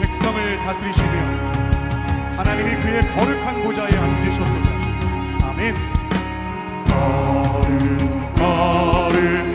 백성을 다스리시며 하나님이 그의 거룩한 보좌에 앉으셨도다. 아멘. 거룩 거룩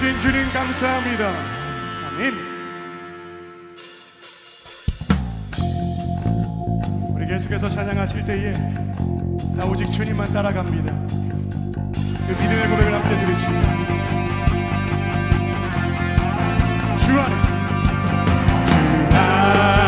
주신 주님 감사합니다. 아멘. 우리 계속해서 찬양하실 때에 나 오직 주님만 따라갑니다. 그 믿음의 고백을 함께 드리시고 주 안에 주 안에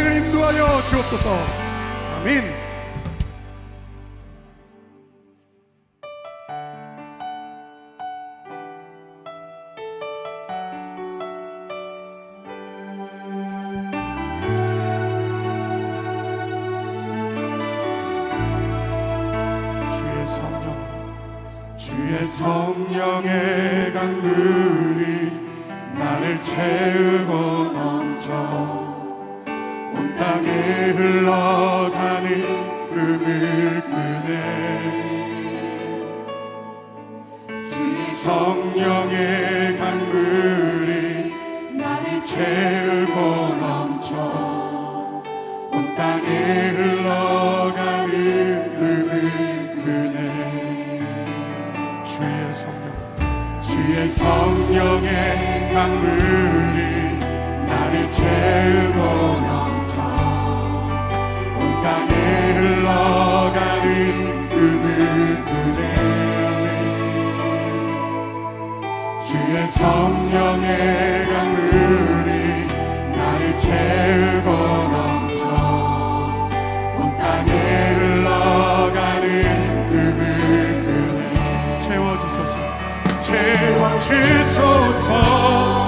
인생을 인도하여 주옵소서. 아멘. 주의 성령 주의 성령의 강물이 나를 채우고 넘쳐 온 땅에 흘러가는 끄네. 주의 성령의 강물이 나를 채우고 넘쳐 온 땅에 흘러가는 금을 끄네. 주의 성령. 주의 성령의 강물이 나를 채우고 넘쳐 성령의 강물이 나를 채우고 넘쳐 온 땅에 흘러가는 금을 그네 채워주소서. 채워주소서 주소서